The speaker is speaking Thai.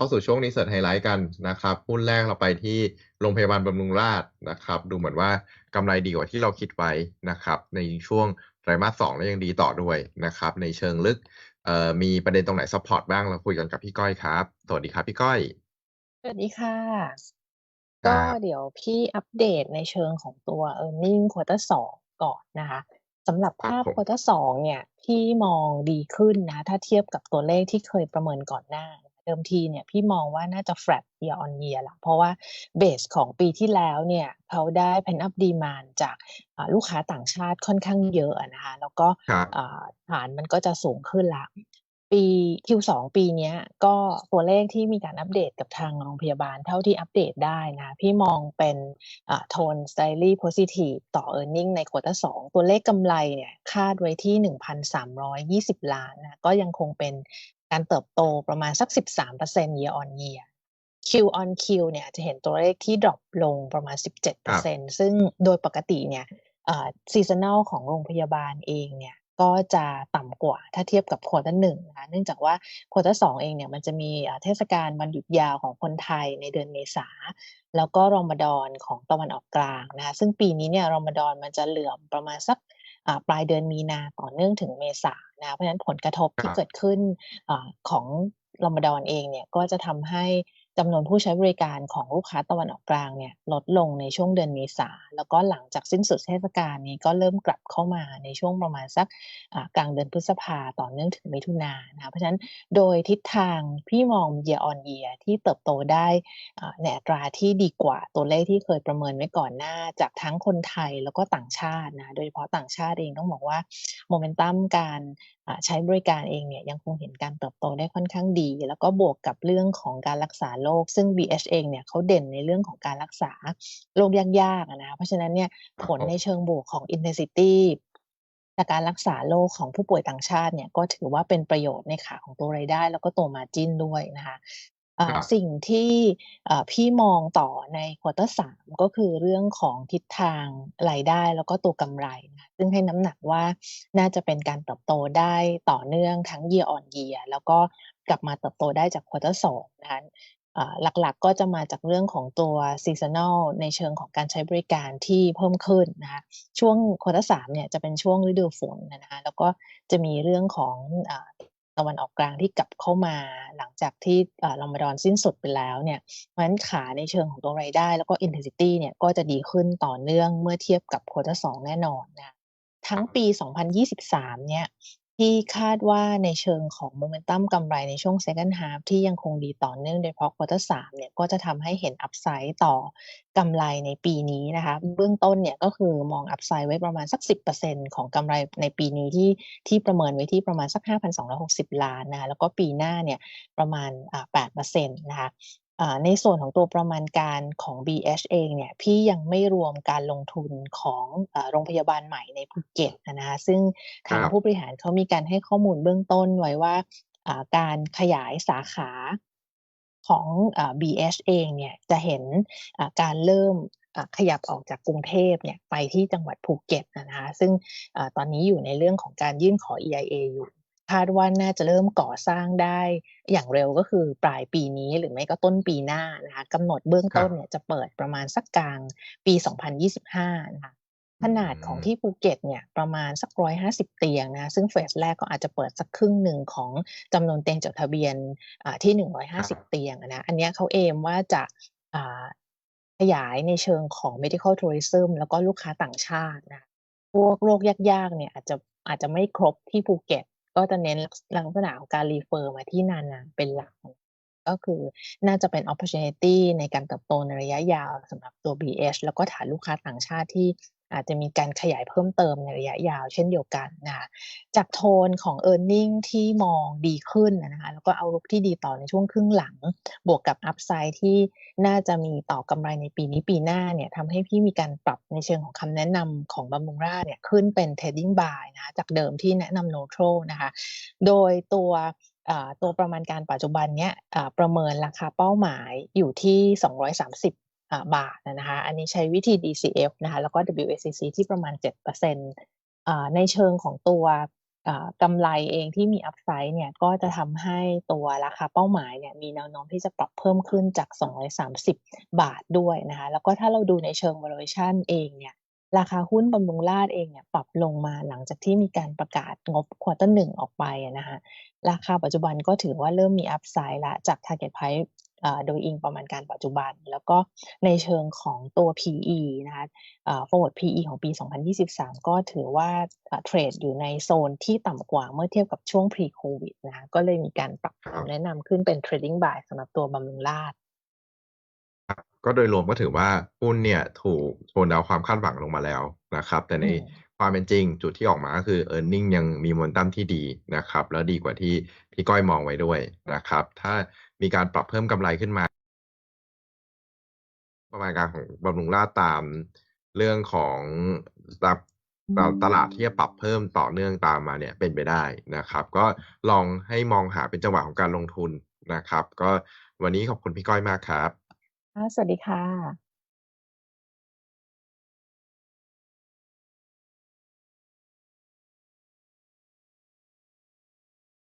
เข้าสู่ช่วง Research Highlight กันนะครับหุ้นแรกเราไปที่โรงพยาบาลบำรุงราษฎร์นะครับ ดูเหมือนว่ากำไรดีกว่าที่เราคิดไว้นะครับ ในช่วงไตรมาส2และยังดีต่อด้วยนะครับ ในเชิงลึกเอ่อมีประเด็นตรงไหนซัปพอร์ตบ้างเราคุยกันกับพี่ก้อยครับ สวัสดีครับพี่ก้อยสวัสดีค่ะคก็รับเดี๋ยวพี่อัปเดตในเชิงของตัว earning Quarter 2ก่อนนะคะสำหรับครับภาพผม Quarter 2เนี่ยพี่มองดีขึ้นนะ ถ้าเทียบกับตัวเลขที่เคยประเมินก่อนหน้าเดิมทีเนี่ยพี่มองว่าน่าจะ flat year on year ล่ะเพราะว่าเบสของปีที่แล้วเนี่ยเขาได้ pent up demand จากอ่าลูกค้าต่างชาติค่อนข้างเยอะอะนะคะแล้วก็ครับอ่าฐานมันก็จะสูงขึ้นแล้วปี Q2 ปีเนี้ยก็ตัวเลขที่มีการอัปเดตกับทางโรงพยาบาลเท่าที่อัปเดตได้นะ พี่มองเป็นอ่าโทน slightly positive ต่อ earning ใน Quarter 2ตัวเลขกำไรเนี่ยคาดไว้ที่ 1,320 ล้านนะก็ยังคงเป็น การเติบโตประมาณสัก 13% year on year Q on Q เนี่ยจะเห็นตัวเลขที่ดรอปลงประมาณครับ17%ซึ่งโดยปกติเนี่ยอ่า seasonal ของโรงพยาบาลเองเนี่ยก็จะต่ำกว่าถ้าเทียบกับ Quarter 1นะคะเนื่องจากว่า Quarter 2เองเนี่ยมันจะมีอ่าเทศกาลวันหยุดยาวของคนไทยในเดือนเมษา แล้วก็รอมฎอนของตะวันออกกลางนะคะซึ่งปีนี้เนี่ยรอมฎอนมันจะเหลื่อมประมาณสักอ่า ปลายเดือนมีนาต่อเนื่องถึงเมษานะคะเพราะฉะนั้นผลกระทบคที่รับเกิดขึ้นอ่าของรอมฎอนเองเนี่ยก็จะทำให้ จำนวนผู้ใช้บริการของลูกค้าตะวันออกกลางเนี่ยลดลงในช่วงเดือนเมษาแล้วก็หลังจากสิ้นสุดเทศกาลนี้ก็เริ่มกลับเข้ามาในช่วงประมาณสักกลางเดือนพฤษภาต่อเนื่องถึงมิถุนายนนะเพราะฉะนั้นโดยทิศทางพี่มอง year on year ที่เติบโตได้ในอัตราที่ดีกว่าตัวเลขที่เคยประเมินไว้ก่อนหน้าจากทั้งคนไทยแล้วก็ต่างชาตินะโดยเฉพาะต่างชาติเองต้องบอกว่าโมเมนตัมการใช้บริการเองเนี่ยยังคงเห็นการเติบโตได้ค่อนข้างดี แล้วก็บวกกับเรื่องของการรักษาโรค ซึ่ง BH เองเนี่ยเขาเด่นในเรื่องของการรักษาโรคยากๆอะนะคะเพราะฉะนั้นเนี่ยครัผบลผมในเชิงบวกของ intensity จากการรักษาโรคของผู้ป่วยต่างชาติเนี่ยก็ถือว่าเป็นประโยชน์ในขาของตัวรายได้ แล้วก็ตัว margin ด้วยนะคะอ่คารับสิ่งที่อ่าพี่มองต่อใน Quarter 3ก็คือเรื่องของทิศทางรายได้แล้วก็ตัวกำไรนะคะซึ่งให้น้ำหนักว่าน่าจะเป็นการเติบโตได้ต่อเนื่องทั้ง year on year แล้วก็กลับมาเติบโตได้จาก Quarter 2นะคะอ่า หลักๆก็จะมาจากเรื่องของตัว seasonal ในเชิงของการใช้บริการที่เพิ่มขึ้นนะคะช่วง Quarter 3เนี่ยจะเป็นช่วงฤดูฝนนะคะแล้วก็จะมีเรื่องของอ่าตะวันออกกลางที่กลับเข้ามาหลังจากที่อ่ารอมฎอนสิ้นสุดไปแล้วเนี่ยเพราะฉะนั้นขาในเชิงของตัวรายได้ แล้วก็ intensity เนี่ยก็จะดีขึ้นต่อเนื่องเมื่อเทียบกับ Quarter 2แน่นอนนะคะทั้งปี 2023 เนี่ย พี่คาดว่าในเชิงของโมเมนตัมกำไรในช่วง Second Half ที่ยังคงดีต่อเนื่องโดยเฉพาะ Quarter 3เนี่ยก็จะทำให้เห็น upside ต่อกำไรในปีนี้นะคะเบื้องต้นเนี่ยก็คือมอง upside ไว้ประมาณสัก 10%ของกำไรในปีนี้ที่ที่ประเมินไว้ที่ประมาณสัก 5,260 ล้านนะคะแล้วก็ปีหน้าเนี่ยประมาณอ่า8%นะคะ ในส่วนของตัวประมาณการของ BH เองเนี่ยพี่ยังไม่รวมการลงทุนของอ่าโรงพยาบาลใหม่ในภูเก็ตอะนะคะซึ่งคทางรับผู้บริหารเขามีการให้ข้อมูลเบื้องต้นไว้ว่าอ่าการขยายสาขาของอ่า BH เองเนี่ยจะเห็นอ่าการเริ่มอ่าขยับออกจากกรุงเทพเนี่ยไปที่จังหวัดภูเก็ตอะนะคะซึ่งอ่าตอนนี้อยู่ในเรื่องของการยื่นขอ EIA อยู่ คาดว่าน่าจะเริ่มก่อสร้างได้อย่างเร็วก็คือปลายปีนี้หรือไม่ก็ต้นปีหน้านะคะกำหนดเบื้องครัต้บนเนี่ยจะเปิดประมาณสักกลางปี 2025 นะคะอืขนาดของมที่ภูเก็ตเนี่ยประมาณสัก150เตียงนะคะซึ่งเฟสแรกก็อาจจะเปิดสักครึ่งหนึ่งของจำนวนเตียงจดทะเบียนอ่าที่ครับ150เตียงอะนะอันเนี้ยเขาเอมว่าจะอ่าขยายในเชิงของ medical tourism แล้วก็ลูกค้าต่างชาตินะคะพวกโรคยากๆเนี่ยอาจจะอาจจะไม่ครบที่ภูเก็ต ก็จะเน้นลักษลักษณะของการรีเฟอร์มาที่นานาเป็นหลัก ก็คือน่าจะเป็น opportunity ในการเติบโตในระยะยาวสำหรับตัว BH แล้วก็ฐานลูกค้าต่างชาติที่ อาจจะมีการขยายเพิ่มเติมในระยะยาวเช่นเดียวกันนะคะจากโทนของ earning ที่มองดีขึ้นนะคะแล้วก็ outlook ที่ดีต่อในช่วงครึ่งหลัง บวกกับ upside ที่น่าจะมีต่อกำไรในปีนี้ปีหน้าเนี่ยทำให้พี่มีการปรับในเชิงของคำแนะนำของบำรุงราเนี่ยขึ้นเป็น trading buy นะะจากเดิมที่แนะนำ neutral นะคะโดยตัวตัวประมาณการปัจจุบันเนี้ยประเมินราคาเป้าหมายอยู่ที่ 230อ่า บาทนะคะ อันนี้ใช้วิธี DCF นะคะ แล้วก็ WACC ที่ประมาณ7%อ่าในเชิงของตัวกำไรเองที่มี upside เนี่ย ก็จะทำให้ตัวราคาเป้าหมายเนี่ย มีแนวโน้มที่จะปรับเพิ่มขึ้นจาก 230 บาทด้วยนะคะ แล้วก็ถ้าเราดูในเชิง valuation เองเนี่ย ราคาหุ้นบำรุงราษฎร์เองเนี่ย ปรับลงมาหลังจากที่มีการประกาศงบ Quarter 1ออกไปนะคะ ราคาปัจจุบันก็ถือว่าเริ่มมี upside แล้วจาก target price โดยอิงประมาณการปัจจุบัน แล้วก็ในเชิงของตัว PE นะคะ forward PE ของปี 2023 ก็ถือว่าเทรดอยู่ในโซนที่ต่ำกว่าเมื่อเทียบกับช่วง pre covid นะคะก็เลยมีการปรับคำแนะนำขึ้นเป็น trading buy สำหรับตัวบำรุงราช ก็โดยรวมก็ถือว่าหุ้นเนี่ยถูกโทนดาวความคาดหวังลงมาแล้วนะครับ แต่อืในมความเป็นจริงจุดที่ออกมาก็คือ earning ยังมีโมเมนตัมที่ดีนะครับ แล้วดีกว่าที่พี่ก้อยมองไว้ด้วยนะครับ ถ้ามีการปรับเพิ่มกำไรขึ้นมา ประมาณการของบำรุงราษฎร์ตามเรื่องของตามตามตลาดที่จะปรับเพิ่มต่อเนื่องตามมาเนี่ยเป็นไปได้นะครับ ก็ลองให้มองหาเป็นจังหวะของการลงทุนนะครับ ก็วันนี้ขอบคุณพี่ก้อยมากครับ ค่ะ สวัสดีค่ะ